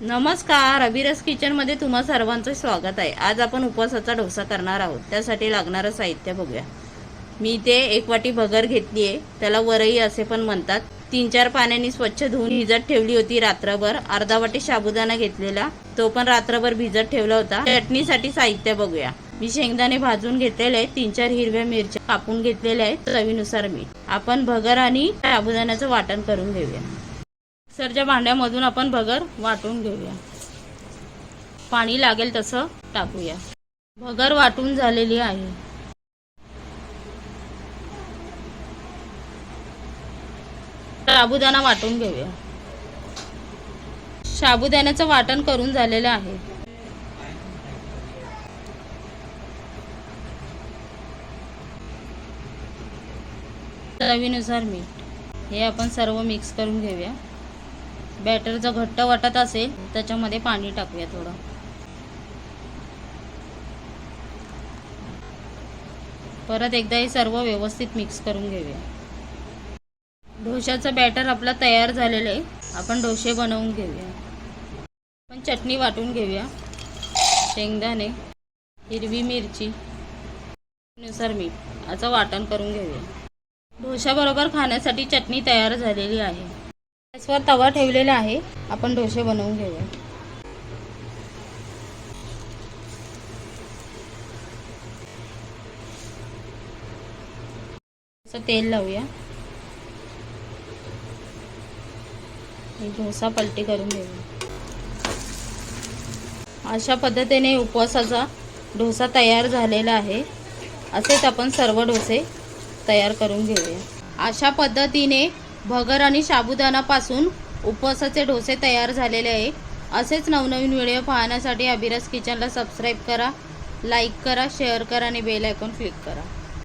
नमस्कार अभिरस किचनमध्ये तुम्हा सर्वांचं स्वागत आहे. आज आपण उपवासाचा डोसा करणार आहोत. त्यासाठी लागणारं साहित्य बघूया. मी ते एक वाटी भगर घेतली आहे त्याला वरई असे पण म्हणतात. तीन चार पाण्याने स्वच्छ धुवून भिजत ठेवली होती रात्रभर. अर्धा वाटी साबुदाणा घेतलेला. तो पण रात्रभर भिजत ठेवला होता. चटणीसाठी साहित्य बघूया. मी शेंगदाणे भाजून घेतलेले आहेत. तीन चार हिरव्या मिरच्या कापून घेतलेल्या आहेत. चवीनुसार मीठ आपण भगर आणि साबुदाण्याचं वाटण करून घेऊया. मिक्सरच्या भांड्यामधून आपण भगर वाटून घेऊया. पाणी लागेल तसं टाकूया. भगर वाटून झालेली आहे. साबुदाणा वाटून घेऊया. साबुदाण्याचं वाटण करून झालेलं आहे. चवीनुसार मीठ. हे आपण सर्व मिक्स करून घेऊया. बॅटर जर घट्ट वाटत असेल त्याच्यामध्ये पाणी टाकूया थोडं. परत एकदा हे सर्व व्यवस्थित मिक्स करून घेऊया. डोशाचं बॅटर आपला तयार झालेलं आहे. आपण डोसे बनवून घेऊया. आपण चटणी वाटून घेऊया. शेंगदाणे हिरवी मिरची नुसार मीठ याचं वाटण करून घेऊया. डोशाबरोबर खाण्यासाठी चटणी तयार झालेली आहे. गॅसवर तवा ठेवलेला आहे. आपण डोसे बनवून घेऊया. असं तेल लावूया. डोसा पलटी करून घेऊया. अशा पद्धतीने उपवासाचा डोसा तयार झालेला आहे. असेच आपण सर्व डोसे तयार करून घेऊया. अशा पद्धतीने भगर आणि साबुदाणापासून उपवासाचे डोसे तयार झालेले आहे असेच नवनवीन व्हिडिओ पाहण्यासाठी अभिरस किचनला सबस्क्राईब करा लाईक करा शेअर करा आणि बेल आयकॉन क्लिक करा.